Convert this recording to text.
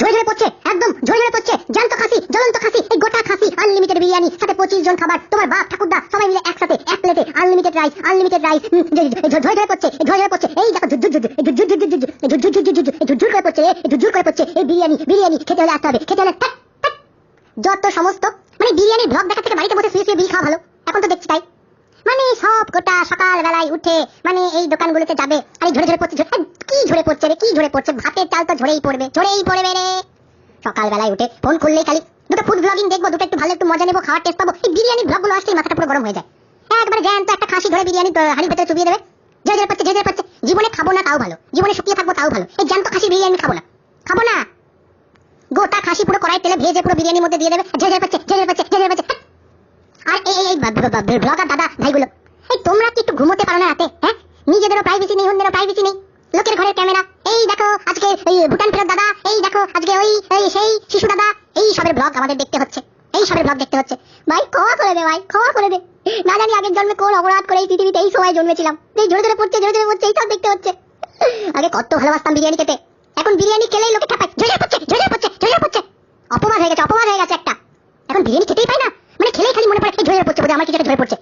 ঝরে পড়ছে একদম পড়ছে জ্যান্ত খাসি জ্বলন্ত খাসি এই গোটা খাসি আনলিমিটেড বিরিয়ানি সাথে পঁচিশ জন খাবার তোমার বাপ ঠাকুরদা সবাই মিলে একসাথে এক প্লেটে আনলিমিটেড রাইস আনলিমিটেড রাইস পড়ছে পড়ছে এই দেখো করে পড়ছে করে পড়ছে এই বিরিয়ানি বিরিয়ানি খেতে হলে আসতে হবে খেতে হলে। যত সমস্ত মানে বিরিয়ানির ব্লগ দেখা থেকে বাড়িতে বসে শুয়ে শুয়ে বিল খাওয়া ভালো এখন তো দেখছি তাই মানে গোটা সকাল বেলায় উঠে মানে এই দোকানগুলোতে যাবে আরে ঝরে ঝরে পড়ছে কি ঝরে পড়ছে রে কি ঝরে পড়ছে ভাতের চাল তো ঝরেই পড়বে ঝরেই পড়বে রে সকাল বেলায় উঠে ফোন করলেই খালি দুটো ফুড ব্লগিং দেখব দুটো একটু ভালো একটু মজা নেব খাওয়ার টেস্ট পাবো এই বিরিয়ানি ব্লগগুলো আসলেই মাথাটা পুরো গরম হয়ে যায় একবার জ্যান্ত একটা খাসি ধরে বিরিয়ানি তো হাড়ি ভেতরে চুবিয়ে দেবে ঝরে ঝরে পড়ছে ঝরে ঝরে পড়ছে জীবনে খাব না তাও ভালো জীবনে শুকিয়ে থাকব তাও ভালো এই জ্যান্ত খাসি বিরিয়ানি খাব না খাব না গোটা খাসি পুরো কড়াই তেলে ভেজে পুরো বিরিয়ানির মধ্যে দিয়ে দেবে ঝরে ঝরে পড়ছে ঝরে ঝরে পড়ছে ঝরে ঝরে পড়ছে আর এই এই ব্লগার দাদা ভাইগুলো এই তোমরা কি একটু ঘুমোতে পারো না রাতে হ্যাঁ প্রাইভেসি নেই অন্যেরও প্রাইভেসি নেই লোকের ঘরের ক্যামেরা, এই দেখো আজকে এই ভুটান ফেরত দাদা, এই দেখো আজকে ওই, এই সেই শিশু দাদা, এই সবের ব্লগ আমাদের দেখতে হচ্ছে, এই সবের ব্লগ দেখতে হচ্ছে। ভাই, ক্ষমা করে দে ভাই, ক্ষমা করে দে। না জানি আগের জন্মে কোন অপরাধ করে এই পৃথিবীতে এই সময় জন্মেছিলাম। এই জোরে জোরে পড়ছে জোরে জোরে পড়ছে, এই সব দেখতে হচ্ছে। আগে কত ভালোবাসতাম বিরিয়ানি খেতে। এখন বিরিয়ানি খেলেই লোকে ঠাপায় জোরে পড়ছে জোরে পড়ছে জোরে পড়ছে। অপমান হয়ে গেছে, অপমান হয়ে গেছে একটা। এখন বিরিয়ানি খেতেই পাই না। মানে খেলেই খালি মনে পড়ে ঝরে পড়ছে বোধহয়, আমার কিছু ঝরে পড়ছে?